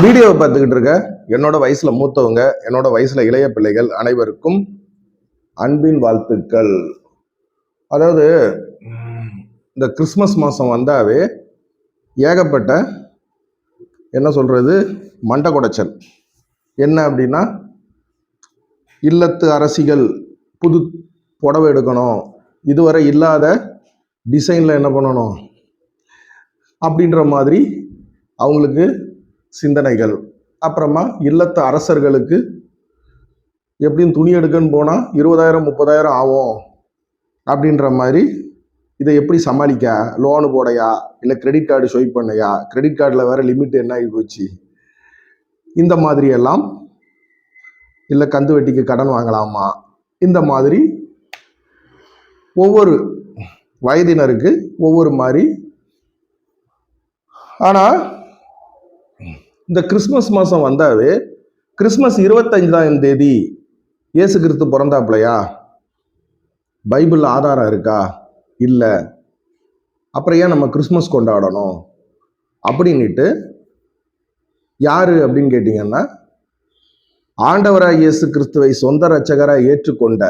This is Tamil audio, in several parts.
வீடியோவை பார்த்துக்கிட்டு இருக்க என்னோட வயசுல மூத்தவங்க என்னோட வயசுல இளைய பிள்ளைகள் அனைவருக்கும் அன்பின் வாழ்த்துக்கள். அதாவது இந்த கிறிஸ்மஸ் மாதம் வந்தாவே ஏகப்பட்ட என்ன சொல்றது மண்டை குடைச்சல். என்ன அப்படின்னா இல்லத்து அரசிகள் புது புடவை எடுக்கணும். இதுவரை இல்லாத டிசைனில் என்ன பண்ணணும்? அப்படின்ற மாதிரி அவங்களுக்கு சிந்தனைகள். அப்புறமா இல்லத்து அரசர்களுக்கு எப்படின்னு துணி எடுக்கன்னு போனால் இருபதாயிரம் முப்பதாயிரம் ஆகும் அப்படின்ற மாதிரி இதை எப்படி சமாளிக்க? லோனு போடையா? இல்லை கிரெடிட் கார்டு ஸ்வைப் பண்ணையா? கிரெடிட் கார்டில் வேறு லிமிட் என்ன ஆகி போச்சு? இந்த மாதிரி எல்லாம் இல்லை கந்து வெட்டிக்கு கடன் வாங்கலாமா? இந்த மாதிரி ஒவ்வொரு வயதினருக்கு ஒவ்வொரு மாதிரி. ஆனால் இந்த கிறிஸ்மஸ் மாதம் வந்தாவே கிறிஸ்மஸ் இருபத்தஞ்சாம் தேதி இயேசு கிறிஸ்து பிறந்தாப்லையா பைபிள் ஆதாரம் இருக்கா? இல்லை. அப்புறம் ஏன் நம்ம கிறிஸ்மஸ் கொண்டாடணும்? அப்படின்னுட்டு யாரு அப்படின்னு கேட்டிங்கன்னா ஆண்டவராய் இயேசு கிறிஸ்துவை சொந்த ரச்சகராக ஏற்றுக்கொண்ட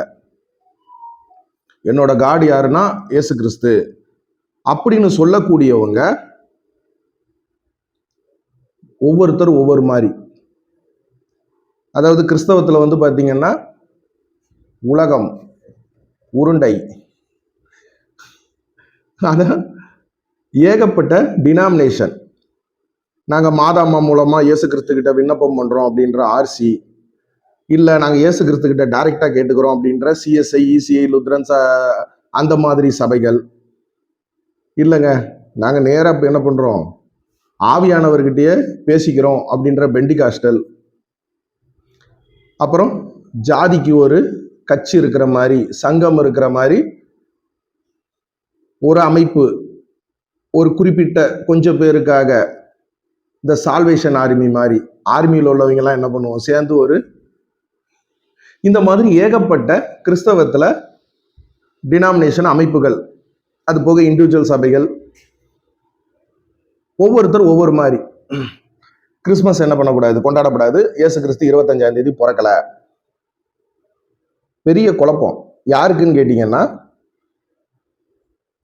என்னோட காடு யாருன்னா இயேசு கிறிஸ்து. அப்படின்னு சொல்லக்கூடியவங்க ஒவ்வொருத்தரும் ஒவ்வொரு மாதிரி. அதாவது கிறிஸ்தவத்தில் வந்து பார்த்தீங்கன்னா உலகம் உருண்டை. அதான் ஏகப்பட்ட டினாமினேஷன் நாங்கள் மாதாமா மூலமாக இயேசு கிறிஸ்துக்கிட்ட விண்ணப்பம் பண்ணுறோம் அப்படின்ற ஆர்சி இல்லை நாங்கள் இயேசு கிறிஸ்துக்கிட்ட டைரெக்டாக கேட்டுக்கிறோம் அப்படின்ற சிஎஸ்ஐ இசிஐ லுத்ரன்ஸ் அந்த மாதிரி சபைகள். இல்லைங்க நாங்கள் நேராக என்ன பண்ணுறோம் ஆவியானவர்கிட்டயே பேசிக்கிறோம் அப்படின்ற பெண்டிகாஸ்டல். அப்புறம் ஜாதிக்கு ஒரு கட்சி இருக்கிற மாதிரி சங்கம் இருக்கிற மாதிரி ஒரு அமைப்பு ஒரு குறிப்பிட்ட கொஞ்சம் பேருக்காக இந்த சால்வேஷன் ஆர்மி மாதிரி ஆர்மியில் உள்ளவங்கெல்லாம் என்ன பண்ணுவோம்? சேர்ந்து ஒரு இந்த மாதிரி ஏகப்பட்ட கிறிஸ்தவத்தில் டினாமினேஷன் அமைப்புகள் அது போக இண்டிவிஜுவல் சபைகள் ஒவ்வொருத்தர் ஒவ்வொரு மாதிரி. கிறிஸ்மஸ் என்ன பண்ணக்கூடாது? கொண்டாடக்கூடாது இயேசு கிறிஸ்து இருபத்தஞ்சாம் தேதி பிறக்கல. பெரிய குழப்பம். யாருக்குன்னு கேட்டீங்கன்னா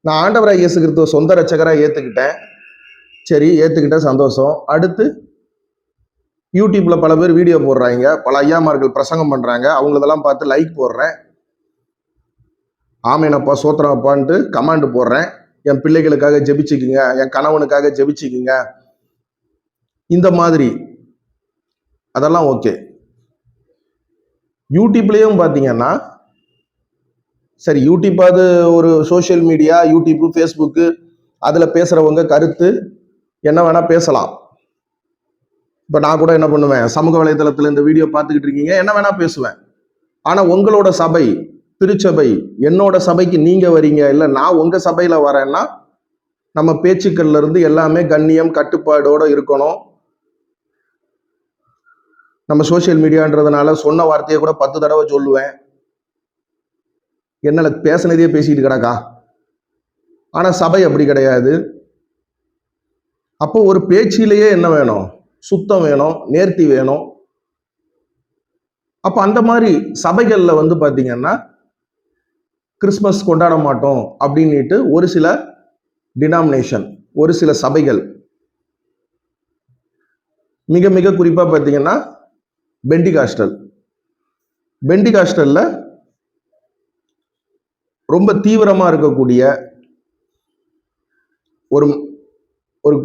நான் ஆண்டவராக இயேசு கிறிஸ்துவ சொந்த ரட்சகராக ஏற்றுக்கிட்டேன் சரி ஏற்றுக்கிட்டேன் சந்தோஷம். அடுத்து யூடியூப்பில் பல பேர் வீடியோ போடுறாங்க. பல ஐயாமார்கள் பிரசங்கம் பண்ணுறாங்க அவங்களதெல்லாம் பார்த்து லைக் போடுறேன். ஆமேனப்பா சோத்திரப்பான்ட்டு கமாண்ட் போடுறேன். என் பிள்ளைகளுக்காக ஜெபிச்சுக்குங்க என் கணவனுக்காக ஜெபிச்சுக்குங்க. இந்த மாதிரி. அதெல்லாம் ஓகே யூடியூப்லேயும் பார்த்தீங்கன்னா சரி யூடியூப்பாவது ஒரு சோஷியல் மீடியா யூடியூப்பு ஃபேஸ்புக்கு அதில் பேசுகிறவங்க கருத்து என்ன வேணால் பேசலாம். இப்போ நான் கூட என்ன பண்ணுவேன் சமூக வலைதளத்தில் இந்த வீடியோ பார்த்துக்கிட்டு இருக்கீங்க என்ன வேணால் பேசுவேன். ஆனால் உங்களோட சபை திருச்சபை என்னோட சபைக்கு நீங்கள் வரீங்க இல்லை நான் உங்கள் சபையில் வரேன்னா நம்ம பேச்சுக்கள்ல இருந்து எல்லாமே கண்ணியம் கட்டுப்பாடோட இருக்கணும். நம்ம சோஷியல் மீடியான்றதுனால சொன்ன வார்த்தையை கூட பத்து தடவை சொல்லுவேன். என்னால பேசினதே பேசிட்டு கிடக்கா? ஆனா சபை அப்படி கிடையாது. அப்போ ஒரு பேச்சிலேயே என்ன வேணும்? சுத்தம் வேணும் நேர்த்தி வேணும். அப்போ அந்த மாதிரி சபைகளில் வந்து பார்த்தீங்கன்னா கிறிஸ்மஸ் கொண்டாட மாட்டோம் அப்படின்னுட்டு ஒரு சில டினாமினேஷன் ஒரு சில சபைகள். மிக மிக குறிப்பாக பார்த்தீங்கன்னா பெண்டிகாஸ்டல் பெண்டிகாஸ்டலில் ரொம்ப தீவிரமாக இருக்கக்கூடிய ஒரு ஒரு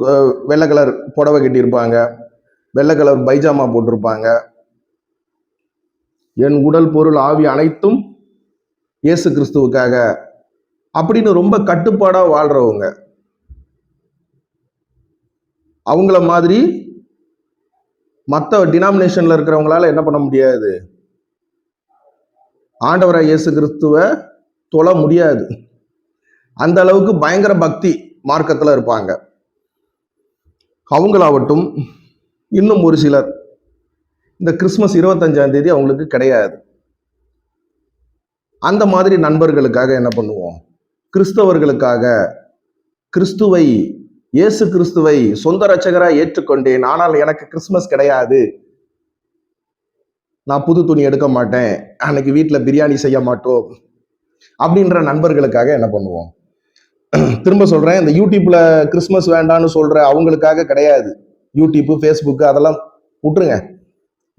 வெள்ளை கலர் புடவை கட்டியிருப்பாங்க வெள்ளை கலர் பைஜாமா போட்டிருப்பாங்க. என் உடல் பொருள் ஆவி அனைத்தும் இயேசு கிறிஸ்துவுக்காக அப்படின்னு ரொம்ப கட்டுப்பாடாக வாழ்றவங்க. அவங்கள மாதிரி மற்ற டினாமினேஷன்ல இருக்கிறவங்களால என்ன பண்ண முடியாது? ஆண்டவராய் இயேசு கிறிஸ்துவ தொழ முடியாது. அந்த அளவுக்கு பயங்கர பக்தி மார்க்கத்தில் இருப்பாங்க. அவங்களாவட்டும் இன்னும் ஒரு சிலர். இந்த கிறிஸ்மஸ் இருபத்தஞ்சாம் தேதி அவங்களுக்கு கிடையாது. அந்த மாதிரி நண்பர்களுக்காக என்ன பண்ணுவோம்? கிறிஸ்தவர்களுக்காக கிறிஸ்துவை இயேசு கிறிஸ்துவை சொந்த ரச்சகராக ஏற்றுக்கொண்டேன். ஆனால் எனக்கு கிறிஸ்மஸ் கிடையாது. நான் புது துணி எடுக்க மாட்டேன். அன்னைக்கு வீட்டில் பிரியாணி செய்ய மாட்டோம். அப்படின்ற நண்பர்களுக்காக என்ன பண்ணுவோம்? திரும்ப சொல்கிறேன் இந்த யூடியூப்பில் கிறிஸ்மஸ் வேண்டான்னு சொல்கிற அவங்களுக்காக கிடையாது. யூடியூப்பு ஃபேஸ்புக்கு அதெல்லாம் விட்டுருங்க.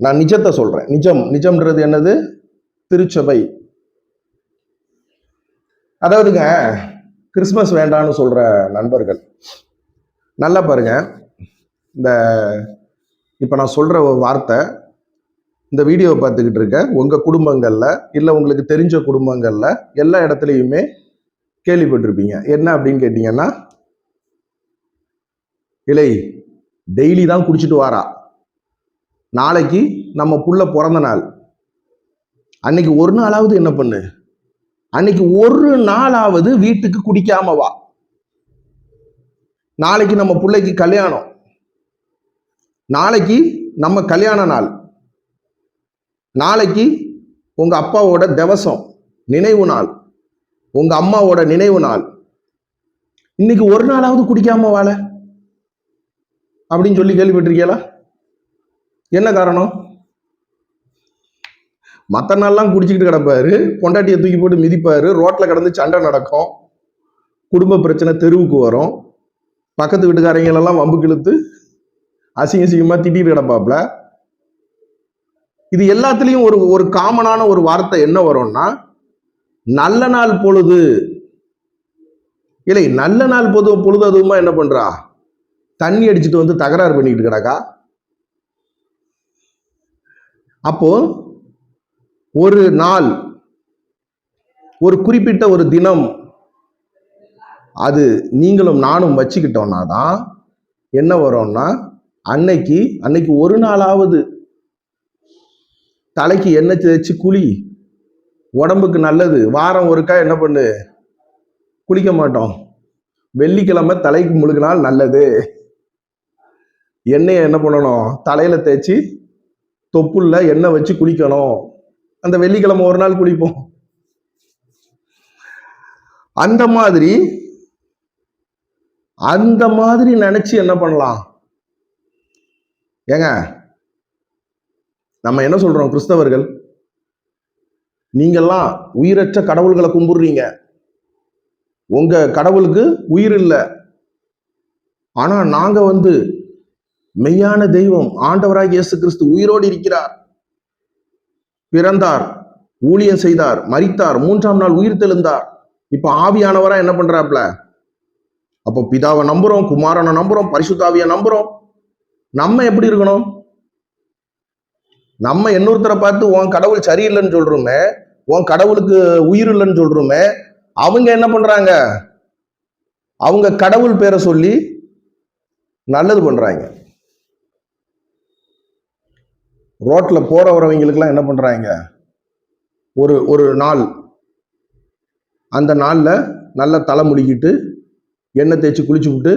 நான் நிஜத்தை சொல்கிறேன் நிஜம் நிஜம்ன்றது என்னது? திருச்சபை. அதாவதுங்க கிறிஸ்மஸ் வேண்டான்னு சொல்கிற நண்பர்கள். நல்லா பாருங்க. இந்த இப்போ நான் சொல்கிற வார்த்தை இந்த வீடியோவை பார்த்துக்கிட்டு இருக்க உங்கள் குடும்பங்களில் இல்லை உங்களுக்கு தெரிஞ்ச குடும்பங்களில் எல்லா இடத்துலையுமே கேள்விப்பட்டிருப்பீங்க. என்ன அப்படின்னு கேட்டிங்கன்னா இலை டெய்லி தான் குடிச்சிட்டு வாரா. நாளைக்கு நம்ம புள்ள பிறந்த நாள். அன்னைக்கு ஒரு நாளாவது என்ன பண்ணு? அன்னைக்கு ஒரு நாளாவது வீட்டுக்கு குடிக்காம வா. நாளைக்கு நம்ம பிள்ளைக்கு கல்யாணம். நாளைக்கு நம்ம கல்யாண நாள். நாளைக்கு உங்க அப்பாவோட திவசம் நினைவு நாள். உங்க அம்மாவோட நினைவு நாள். இன்னைக்கு ஒரு நாளாவது குடிக்காம வாழ. அப்படின்னு சொல்லி கேள்விப்பட்டிருக்கீங்களா? என்ன காரணம்? மற்ற நாள்லாம் குடிச்சிக்கிட்டு கிடப்பாரு. பொண்டாட்டியை தூக்கி போட்டு மிதிப்பாரு. ரோட்டில் கிடந்து சண்டை நடக்கும். குடும்ப பிரச்சனை தெருவுக்கு வரும். பக்கத்து வீட்டுக்காரங்களெல்லாம் வம்பு கிழுத்து அசிங்க அசிங்கமாக திட்டிட்டு கிடப்பாப்ல. இது எல்லாத்துலேயும் ஒரு ஒரு காமனான ஒரு வார்த்தை என்ன வரும்னா நல்ல நாள் பொழுது. இல்லை நல்ல நாள் பொது பொழுது அதுவுமா என்ன பண்ணுறா தண்ணி அடிச்சுட்டு வந்து தகராறு பண்ணிக்கிட்டு கிடக்கா? அப்போது ஒரு நாள் ஒரு குறிப்பிட்ட ஒரு தினம் அது நீங்களும் நானும் வச்சுக்கிட்டோம்னா தான் என்ன வரும்னா அன்னைக்கு அன்னைக்கு ஒரு நாளாவது தலைக்கு எண்ணெய் தேய்ச்சி குழி உடம்புக்கு நல்லது. வாரம் ஒருக்கா என்ன பண்ணு? குளிக்க மாட்டோம். வெள்ளிக்கிழமை தலைக்கு முழுகினால் நல்லது. எண்ணெயை என்ன பண்ணணும்? தலையில தேய்ச்சி தொப்புள்ள எண்ணெய் வச்சு குளிக்கணும். அந்த வெள்ளிக்கிழமை ஒரு நாள் குளிப்போம். அந்த மாதிரி அந்த மாதிரி நினைச்சு என்ன பண்ணலாம்? ஏங்க நம்ம என்ன சொல்றோம் கிறிஸ்தவர்கள்? நீங்கெல்லாம் உயிரற்ற கடவுள்களை கும்பிடுறீங்க. உங்க கடவுளுக்கு உயிர் இல்லை. ஆனா நாங்க வந்து மெய்யான தெய்வம் ஆண்டவராக இயேசு கிறிஸ்து உயிரோடு இருக்கிறார். பிறந்தார் ஊழியம் செய்தார் மறித்தார் மூன்றாம் நாள் உயிர் தெழுந்தார். இப்ப ஆவியானவரா என்ன பண்றாப்ல அப்போ பிதாவை நம்புறோம் குமாரனை நம்புறோம் பரிசுத்தாவியை நம்புறோம். நம்ம எப்படி இருக்கணும்? நம்ம இன்னொருத்தரை பார்த்து உன் கடவுள் சரியில்லைன்னு சொல்றோமே உன் கடவுளுக்கு உயிர் இல்லைன்னு சொல்றோமே அவங்க என்ன பண்றாங்க? அவங்க கடவுள் பேரை சொல்லி நல்லது பண்றாங்க. ரோட்டில் போகிற வரவங்களுக்குலாம் என்ன பண்ணுறாங்க ஒரு ஒரு நாள். அந்த நாளில் நல்லா தலை முடிக்கிட்டு எண்ணெய் தேய்ச்சி குளிச்சு விட்டு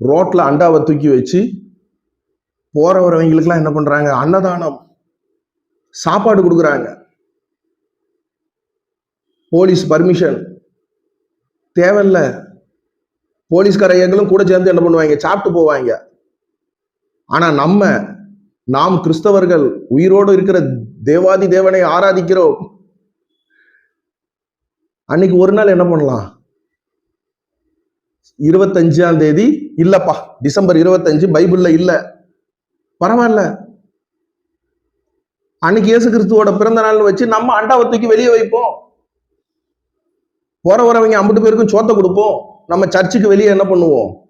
ரோட்டில் அண்டாவை தூக்கி வச்சு போகிற வரவங்களுக்கெல்லாம் என்ன பண்ணுறாங்க அன்னதானம். சாப்பாடு கொடுக்குறாங்க. Police permission. தேவையில்ல. போலீஸ்காரங்களும் கூட சேர்ந்து என்ன பண்ணுவாங்க? சாப்பிட்டு போவாங்க. ஆனால் நம்ம நாம் கிறிஸ்தவர்கள் உயிரோடு இருக்கிற தேவாதி தேவனை ஆராதிக்கிறோம். அன்னைக்கு ஒரு நாள் என்ன பண்ணலாம்? இருபத்தஞ்சாம் தேதி இல்லப்பா டிசம்பர் இருபத்தஞ்சு பைபிள்ல இல்ல. பரவாயில்ல. அன்னைக்கு இயேசு கிறிஸ்துவோட பிறந்த நாள் வச்சு நம்ம அண்டாவை தூக்கி வெளியே வைப்போம். போற வரவங்க அம்பட்டு பேருக்கும் சோத்தை கொடுப்போம். நம்ம சர்ச்சுக்கு வெளியே என்ன பண்ணுவோம்?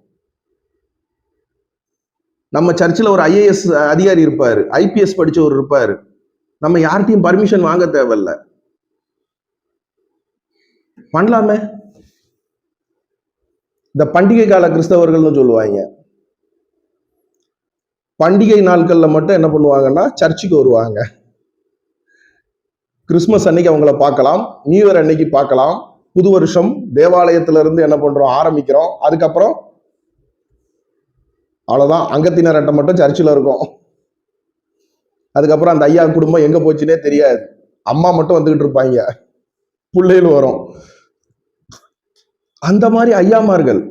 நம்ம சர்ச்சில் ஒரு ஐஏஎஸ் அதிகாரி இருப்பார் ஐபிஎஸ் படித்தவர் இருப்பார். நம்ம யார்கிட்டயும் பர்மிஷன் வாங்க தேவையில்ல. பண்ணலாமே. இந்த பண்டிகை கால கிறிஸ்தவர்கள்னு சொல்லுவாங்க. பண்டிகை நாட்களில் மட்டும் என்ன பண்ணுவாங்கன்னா சர்ச்சுக்கு வருவாங்க. கிறிஸ்மஸ் அன்னைக்கு அவங்கள பார்க்கலாம் நியூ இயர் அன்னைக்கு பார்க்கலாம். புது வருஷம் தேவாலயத்துல இருந்து என்ன பண்ணுறோம் ஆரம்பிக்கிறோம். அதுக்கப்புறம் அவ்வளோதான் அங்கத்தினர் அட்டை மட்டும் சர்ச்சில் இருக்கும். அதுக்கப்புறம் அந்த ஐயா குடும்பம் எங்கே போச்சுன்னே தெரியாது. அம்மா மட்டும் வந்துக்கிட்டு இருப்பாங்க. பிள்ளைகள் வரும். அந்த மாதிரி ஐயாமார்கள்.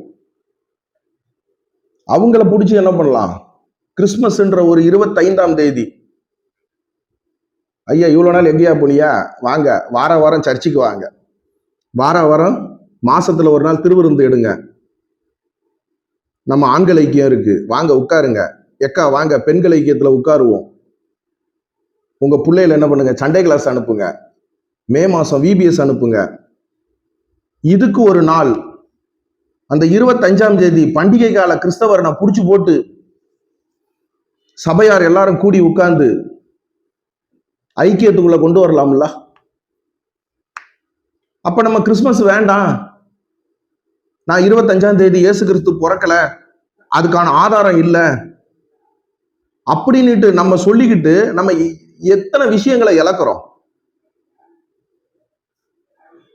அவங்கள பிடிச்சி என்ன பண்ணலாம்? கிறிஸ்மஸ்ன்ற ஒரு இருபத்தைந்தாம் தேதி. ஐயா இவ்வளோ நாள் எங்கேயா போனியா? வாங்க. வார வாரம் சர்ச்சுக்கு வாங்க. வார வாரம் மாசத்துல ஒரு நாள் திருவிருந்து எடுங்க. நம்ம ஆண்கள் ஐக்கியம் இருக்கு. வாங்க உட்காருங்க. எக்கா வாங்க. பெண்கள் ஐக்கியத்துல உட்காருவோம். உங்க பிள்ளையில என்ன பண்ணுங்க? சண்டே கிளாஸ் அனுப்புங்க. மே மாசம் விபிஎஸ் அனுப்புங்க. இதுக்கு ஒரு நாள். அந்த இருபத்தஞ்சாம் தேதி பண்டிகை கால கிறிஸ்தவரை நான் பிடிச்சி போட்டு சபையார் எல்லாரும் கூடி உட்கார்ந்து ஐக்கியத்துக்குள்ள கொண்டு வரலாம்ல? அப்ப நம்ம கிறிஸ்மஸ் வேண்டாம். நான் இருபத்தஞ்சாம் தேதி இயேசு கிறிஸ்து பிறக்கல. அதுக்கான ஆதாரம் இல்லை. அப்படின்னுட்டு நம்ம சொல்லிக்கிட்டு நம்ம எத்தனை விஷயங்களை இழக்கிறோம்?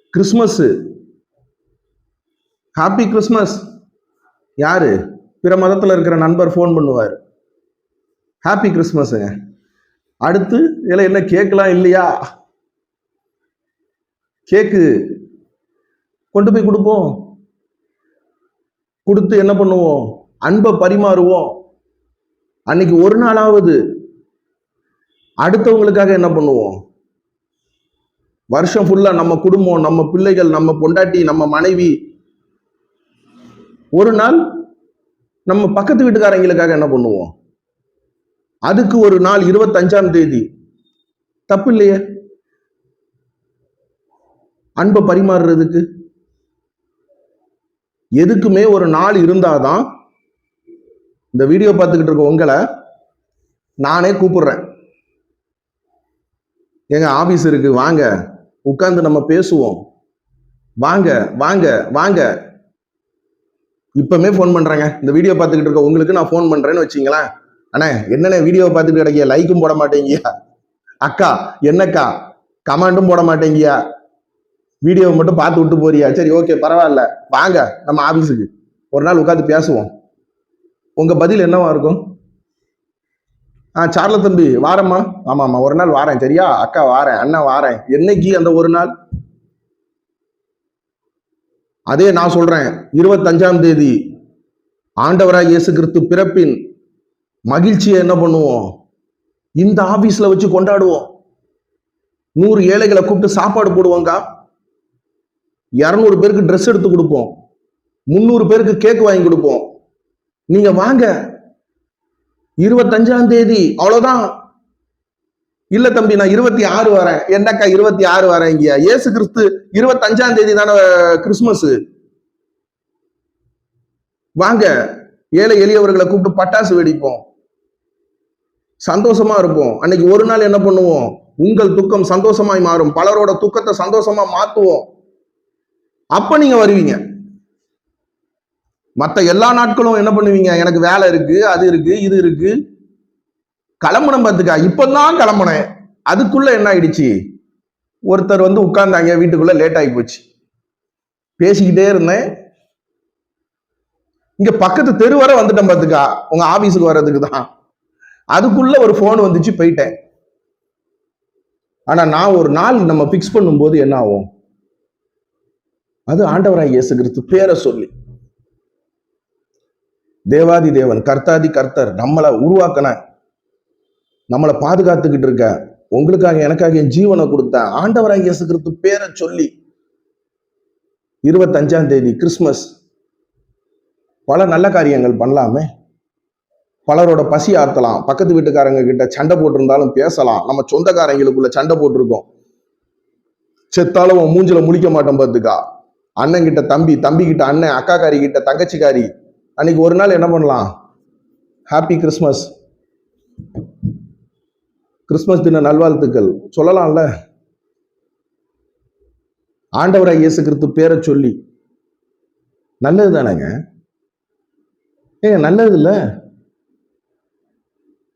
கிறிஸ்மஸ். Happy Christmas. யாரு? பிற மதத்தில் இருக்கிற நண்பர் ஃபோன் பண்ணுவார். ஹாப்பி கிறிஸ்மஸுங்க. அடுத்து இல்லை என்ன கேட்கலாம் இல்லையா? கேக்கு. கொண்டு போய் கொடுப்போம். கொடுத்து என்ன பண்ணுவோம்? அன்பை பரிமாறுவோம். அன்னைக்கு ஒரு நாளாவது அடுத்தவங்களுக்காக என்ன பண்ணுவோம்? வருஷம் ஃபுல்லா நம்ம குடும்பம் நம்ம பிள்ளைகள் நம்ம பொண்டாட்டி நம்ம மனைவி. ஒரு நாள் நம்ம பக்கத்து வீட்டுக்காரங்களுக்காக என்ன பண்ணுவோம்? அதுக்கு ஒரு நாள் இருபத்தஞ்சாம் தேதி. தப்பு இல்லையே? அன்பை பரிமாறுறதுக்கு எதுக்குமே ஒரு நாள் இருந்தாதான் இந்த வீடியோ பார்த்துக்கிட்டு இருக்க உங்களை நானே கூப்பிடுறேன். எங்க ஆபீஸ் இருக்கு வாங்க. உட்கார்ந்து நம்ம பேசுவோம். வாங்க வாங்க வாங்க. இப்பவுமே ஃபோன் பண்றேங்க. இந்த வீடியோ பார்த்துக்கிட்டு இருக்க உங்களுக்கு நான் ஃபோன் பண்றேன்னு வச்சுங்களேன். அண்ணே என்னண்ணே வீடியோ பார்த்துட்டு கிடைக்கிய? லைக்கும் போட மாட்டேங்கியா? அக்கா என்னக்கா? கமெண்டும் போட மாட்டேங்கியா? வீடியோவை மட்டும் பார்த்து விட்டு போறியா? சரி ஓகே பரவாயில்ல. வாங்க நம்ம ஆஃபீஸுக்கு ஒரு நாள் உட்காந்து பேசுவோம். உங்கள் பதில் என்னவா இருக்கும்? ஆ சார்ல தம்பி வாரம்மா. ஆமாம் ஆமாம் ஒரு நாள் வாரேன். சரியா? அக்கா வாரேன் அண்ணன் வாரேன். என்னைக்கு அந்த ஒரு நாள்? அதே நான் சொல்கிறேன் இருபத்தஞ்சாம் தேதி. ஆண்டவராய் இயேசு கிறிஸ்து பிறப்பின் மகிழ்ச்சியை என்ன பண்ணுவோம்? இந்த ஆஃபீஸில் வச்சு கொண்டாடுவோம். நூறு ஏழைகளை கூப்பிட்டு சாப்பாடு போடுவோங்க்கா இரநூறு பேருக்கு ட்ரெஸ் எடுத்து கொடுப்போம். முந்நூறு பேருக்கு கேக் வாங்கி கொடுப்போம். நீங்க வாங்க. இருபத்தஞ்சாம் தேதி அவ்வளவுதான். இல்ல தம்பி நான் இருபத்தி ஆறு வரேன். என்னக்கா இருபத்தி ஆறு வரேன் இங்க ஏசு கிறிஸ்து இருபத்தஞ்சாம் தேதி தானே கிறிஸ்துமஸ். வாங்க. ஏழை எளியவர்களை கூப்பிட்டு பட்டாசு வெடிப்போம். சந்தோஷமா இருப்போம். அன்னைக்கு ஒரு நாள் என்ன பண்ணுவோம்? உங்கள் துக்கம் சந்தோஷமாய் மாறும். பலரோட துக்கத்தை சந்தோஷமா மாத்துவோம். அப்ப நீங்க வருவீங்க. மற்ற எல்லா நாட்களும் என்ன பண்ணுவீங்க? எனக்கு வேலை இருக்கு அது இருக்கு இது இருக்கு. கிளம்பணும் பார்த்துக்கா இப்பதான் கிளம்புனேன். அதுக்குள்ள என்ன ஆயிடுச்சு? ஒருத்தர் வந்து உட்கார்ந்தாங்க வீட்டுக்குள்ள லேட் ஆகி போச்சு. பேசிக்கிட்டே இருந்தேன். இங்க பக்கத்து தெரு வரை வந்துட்டேன் பார்த்துக்கா உங்க ஆபீஸுக்கு வர்றதுக்கு தான். அதுக்குள்ள ஒரு ஃபோன் வந்துச்சு போயிட்டேன். ஆனா நான் ஒரு நாள் நம்ம ஃபிக்ஸ் பண்ணும்போது என்ன ஆகும்? அது ஆண்டவராய் இயேசு கிறிஸ்து பேரை சொல்லி. தேவாதி தேவன் கர்த்தாதி கர்த்தர் நம்மளை உருவாக்கின நம்மளை பாதுகாத்துக்கிட்டு இருக்க உங்களுக்காக எனக்காக என் ஜீவனை கொடுத்த ஆண்டவராய் இயேசு கிறிஸ்து பேரை சொல்லி இருபத்தஞ்சாம் தேதி கிறிஸ்மஸ் பல நல்ல காரியங்கள் பண்ணலாமே. பலரோட பசி ஆற்றலாம் பக்கத்து வீட்டுக்காரங்க கிட்ட சண்டை போட்டிருந்தாலும் பேசலாம். நம்ம சொந்தக்காரங்களுக்குள்ள சண்டை போட்டிருக்கோம். செத்தாலும் உன் மூஞ்சில முழிக்க மாட்டோம் பார்த்துக்கா அண்ணன் கிட்ட தம்பி தம்பி கிட்ட அண்ணன் அக்காக்காரி கிட்ட தங்கச்சிக்காரி அன்னைக்கு ஒரு நாள் என்ன பண்ணலாம்? ஹாப்பி கிறிஸ்மஸ் கிறிஸ்மஸ் தின நல்வாழ்த்துக்கள். சொல்லலாம்ல? ஆண்டவராய் இயேசு கிறிஸ்து பேரை சொல்லி. நல்லது தானேங்க? ஏங்க நல்லது இல்லை?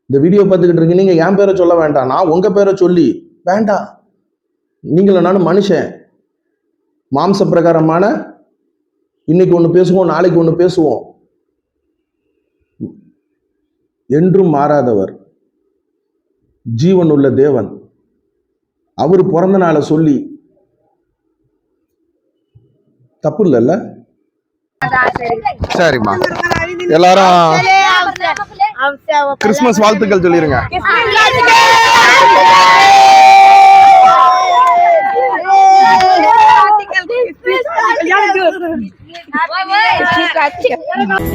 இந்த வீடியோ பார்த்துக்கிட்டு இருக்கீங்க நீங்கள் என் பேரை சொல்ல வேண்டாம். நான் உங்கள் பேரை சொல்லி. வேண்டாம். நீங்களும் நானும் மனுஷன். மாம்ச பிரகாரமான இன்னைக்கு ஒன்று பேசுவோம் நாளைக்கு ஒன்று பேசுவோம். என்றும் மாறாதவர். ஜீவன் உள்ள தேவன். அவர் பிறந்த நாளை சொல்லி தப்பு இல்லைல்ல? சரிம்மா. எல்லாரும் கிறிஸ்மஸ் வாழ்த்துக்கள் சொல்லிருங்க.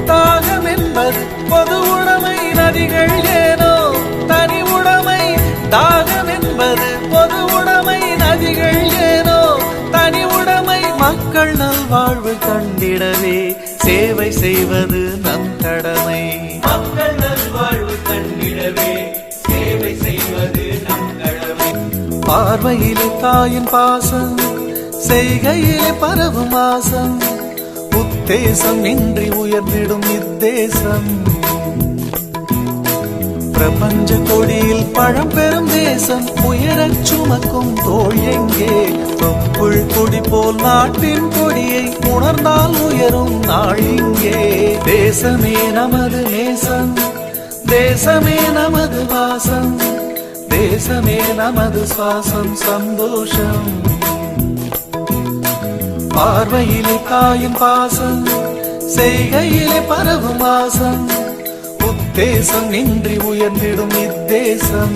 தாகம் என்பது பொது உடைமை நதிகள் ஏனோ? தனி உடைமை. தாகம் என்பது பொது உடைமை நதிகள் ஏனோ? தனி உடைமை மக்கள் நல்வாழ்வு கண்டிடவே. சேவை செய்வது நம் கடமை. மக்கள் நல்வாழ்வு கண்டிடவே. சேவை செய்வது நம் கடமை. பார்வையில் தாயின் பாசம் செய்கையிலே பரவும் ஆசம் உத்தேசம் இன்றி உயர்ந்திடும் இத்தேசம் பிரபஞ்ச கொடியில் பழம் பெறும் தேசம். உயரச் சுமக்கும் தோல் எங்கே? தொப்புள் கொடி போல் நாட்டின் கொடியை உணர்ந்தால் உயரும் நாள் இங்கே. தேசமே நமது நேசம். தேசமே நமது வாசம். தேசமே நமது சுவாசம். சந்தோஷம். பார்வையிலே தாயின் பாசம் செய்கையிலே பரவும் வாசம் உத்தேசம் இன்றி உயர்ந்திடும் இத்தேசம்